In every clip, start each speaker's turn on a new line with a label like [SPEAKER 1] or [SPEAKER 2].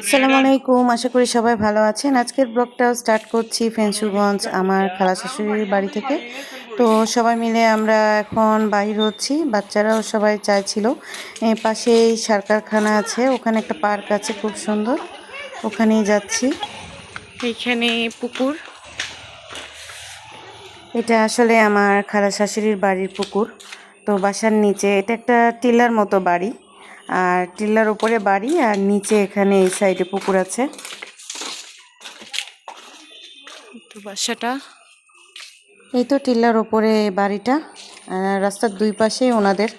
[SPEAKER 1] আসসালামু আলাইকুম আশা করি সবাই ভালো আছেন। আজকের ব্লগটাও স্টার্ট করছি ফেন্সুগঞ্জ আমার খালা শাশুড়ির বাড়ি থেকে। তো সবাই মিলে আমরা এখন বাহির হচ্ছি বাচ্চারাও সবাই চাইছিল। পাশেই সার কারখানা আছে ওখানে একটা পার্ক আছে খুব সুন্দর। ওখানেই যাচ্ছি। এইখানে পুকুর। এটা আসলে আমার খালা শাশুড়ির বাড়ির পুকুর। তো বাসার নিচে এটা একটা টিলার মতো বাড়ি। আর টিল্লার উপরে বাড়ি আর নিচে এখানে এই সাইডে পুকুর আছে। বাসাটা। এই তো টিল্লার ওপরে বাড়িটা রাস্তার দুই পাশেই ওনাদের।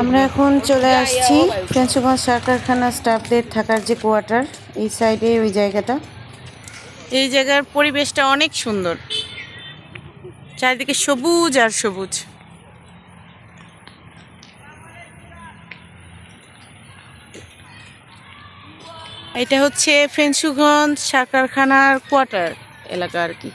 [SPEAKER 1] আমরা এখন চলে আসছি সার কারখানা স্টাফদের থাকার যে কোয়ার্টার এই সাইডে ওই জায়গাটা। এই জায়গার পরিবেশটা অনেক সুন্দর। চারিদিকে সবুজ আর সবুজ। এটা হচ্ছে ফেন্সুগঞ্জ সার কারখানার কোয়ার্টার এলাকা আর কি।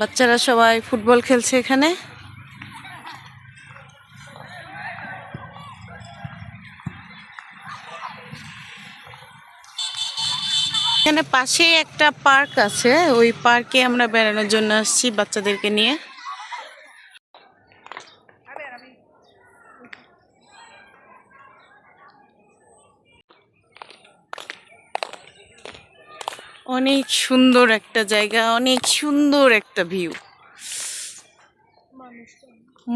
[SPEAKER 1] বাচ্চারা সবাই ফুটবল খেলছে এখানে। এখানে পাশেই একটা পার্ক আছে। ওই পার্কে আমরা বেড়ানোর জন্য আসছি বাচ্চাদেরকে নিয়ে। অনেক সুন্দর একটা জায়গা, অনেক সুন্দর একটা ভিউ।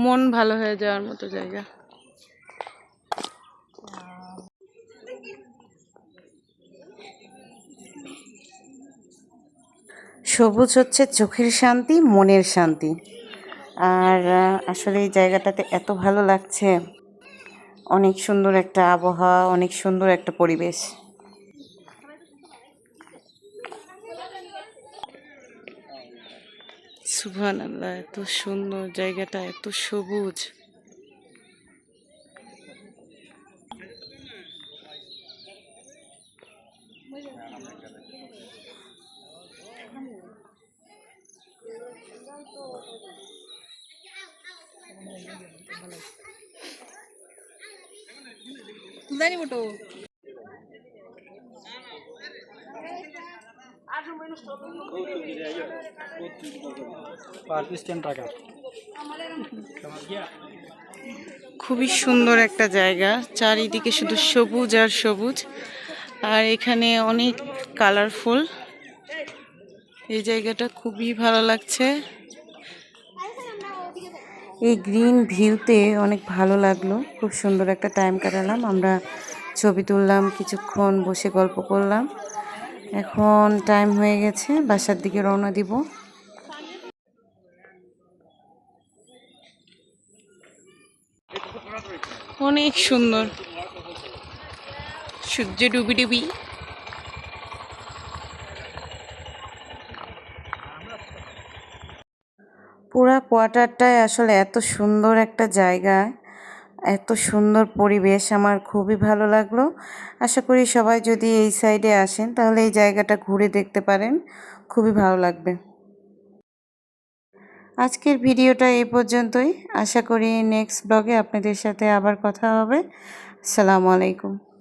[SPEAKER 1] মন ভালো হয়ে যাওয়ার মতো জায়গা। সবুজ হচ্ছে চোখের শান্তি, মনের শান্তি। আর আসলে এই জায়গাটাতে এত ভালো লাগছে। অনেক সুন্দর একটা আবহাওয়া, অনেক সুন্দর একটা পরিবেশ। সুবহান আল্লাহ এত সুন্দর জায়গাটা, এত সবুজ।
[SPEAKER 2] জানি মোটো।
[SPEAKER 1] খুবই সুন্দর একটা জায়গা চারিদিকে শুধু সবুজ আর সবুজ। আর এখানে অনেক কালারফুল এই জায়গাটা খুবই ভালো লাগছে। এই গ্রিন ভিউতে অনেক ভালো লাগল। খুব সুন্দর একটা টাইম কাটালাম। আমরা ছবি তুললাম, কিছুক্ষণ বসে গল্প করলাম। এখন টাইম হয়ে গেছে, বাসার দিকে রওনা দিব। অনেক সুন্দর। সূর্য ডুবি ডুবি। পুরা কোয়ার্টারটায় আসলে এত সুন্দর একটা জায়গা, এত সুন্দর পরিবেশ, আমার খুবই ভালো লাগল। আশা করি সবাই যদি এই সাইডে আসেন, তাহলে এই জায়গাটা ঘুরে দেখতে পারেন, খুবই ভালো লাগবে। আজকের ভিডিওটা এই পর্যন্তই। আশা করি নেক্সট ব্লগে আপনাদের সাথে আবার কথা হবে। আসসালামু আলাইকুম।